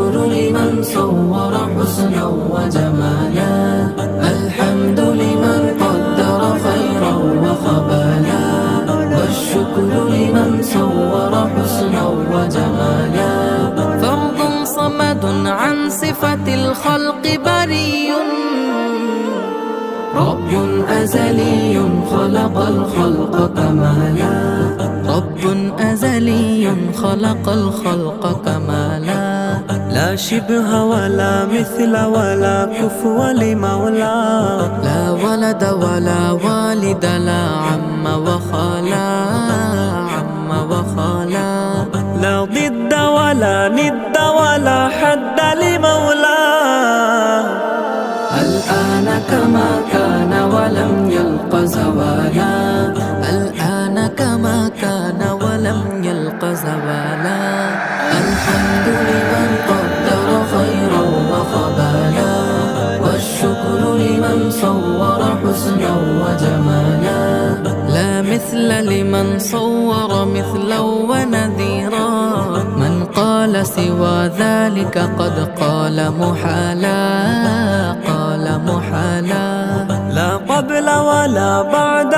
الشكر لمن صور حسنا وجمالا. الحمد لمن قدر خيرا وخبالا. والشكر لمن صور حسنا وجمالا. فرض صمد عن صفة الخلق بري. رب أزلي خلق الخلق كمالا. رب أزلي خلق الخلق كمالا. شبه ولا مثل ولا كفو لمولى. لا ولد ولا والد لا عم وخالا. قال محالا قال محالا لا قبل ولا بعد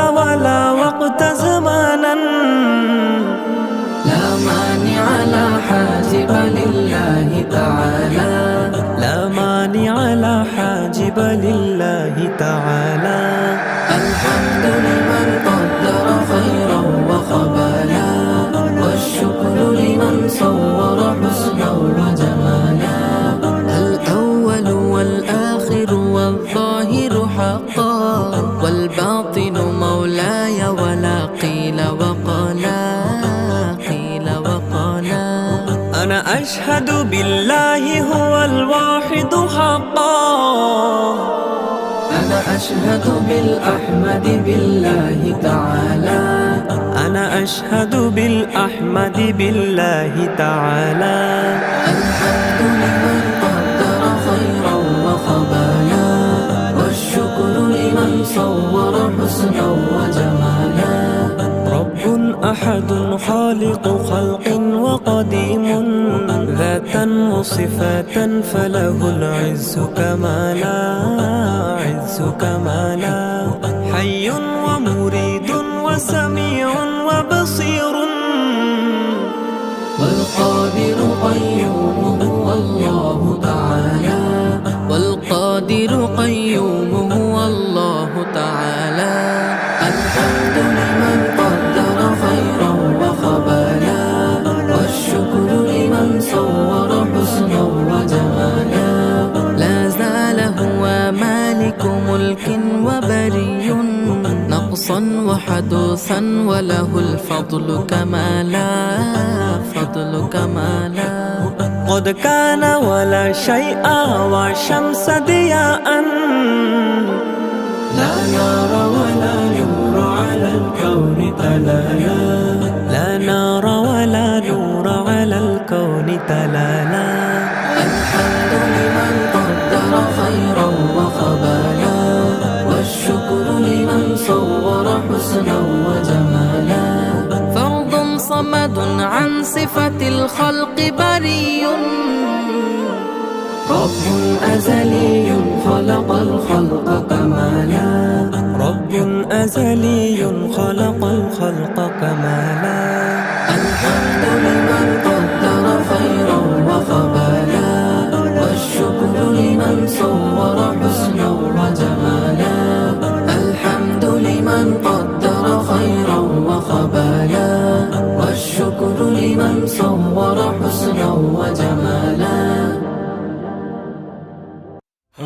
أشهد بالله هو الواحد حقا. أنا أشهد بالأحمد بالله تعالى. أنا أشهد بالأحمد بالله تعالى. الحمد لمن قدر خيرا وخبالا والشكر لمن صور حسنا وجمالا. رب أحد خالق خلق فتى فله العز كما لا عز كما لا. حي ومريد وسميع وبصير وله الفضل كمالا فضل كمالا قد كان ولا شيء وشمس ضياء. صمد عن صفة الخلق بريء رب أزلي خلق الخلق كمالا. رب أزلي خلق الخلق كمالا. الحمد لمن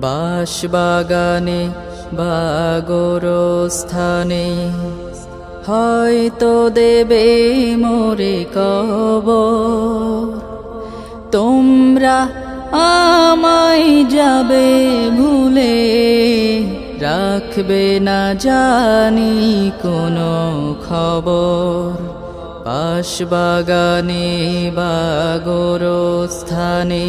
বাঁশবাগানে বাগর স্থানে হয়তো দেবে মোরে কব তোমরা আমায় যাবে ভুলে, রাখবে না জানি কোনো খবর। পাশবাগানে বাগর স্থানে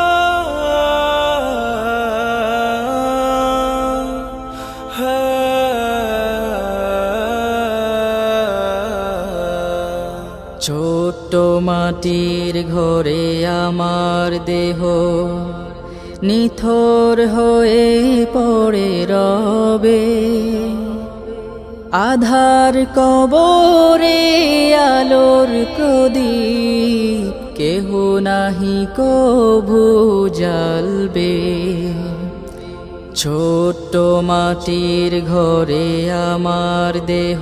ছোট্ট মাটির ঘরে আমার দেহ নিথর হয়ে পড়ে রবে। আধার কবরে আলোর প্রদীপ, কেহ নাহি কভু জ্বালবে। ছোট্ট মাটির ঘরে আমার দেহ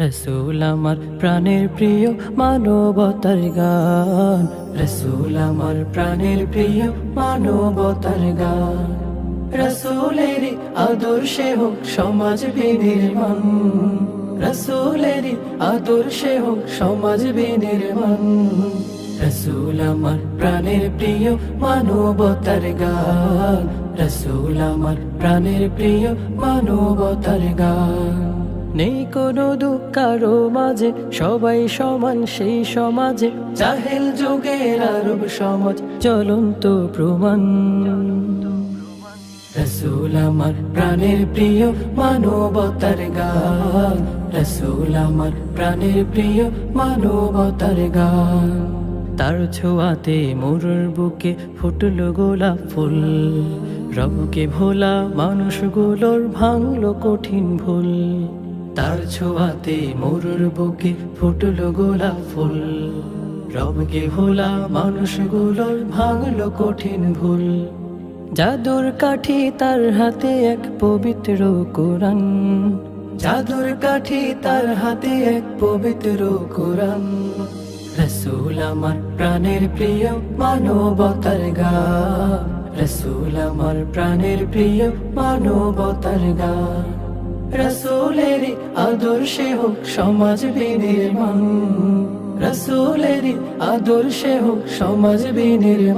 রসুল আমার প্রাণের প্রিয় মানবতার গান। রসুল আমার প্রাণের প্রিয় মানবতার গান। রসুলের আদর্শে হোক সমাজ বিনির্মাণ। রসুলের আদর্শে হোক সমাজ বিনির্মাণ। রসুল আমার প্রাণের প্রিয় মানবতার গান। রসুল আমার প্রাণের প্রিয় মানবতার গান। নেই কোনো দুঃখ কারও মাঝে। সবাই সমান, সেই সমাজে। চাহেল যুগের আরব সমাজ চলন্ত প্রমাণ। রসুল আমার প্রাণের প্রিয়, মানবতার গান। রসুল আমার প্রাণের প্রিয়, মানবতার গান। তার ছোঁয়াতে মোরর বুকে ফুটল গোলাপ ফুল। রবকে ভোলা মানুষগুলোর ভাঙলো কঠিন ভুল। তার ছোঁয়াতে মোরর বুকে ফুটল গোলাপ ফুল। রবকে ভোলা মানুষগুলোর ভাঙল কঠিন ভুল। জাদুর কাঠি তার হাতে এক পবিত্র কোরআন। জাদুর কাঠি তার হাতে এক পবিত্র কোরআন। রসুল আমার প্রাণের প্রিয় মানবতার গান রসুল আমার প্রাণের প্রিয় মানবতার গান রসুলের আদর্শে হোক সমাজ বিনির্মাণ রসুলের আদর্শে হোক সমাজ বিনির্মাণ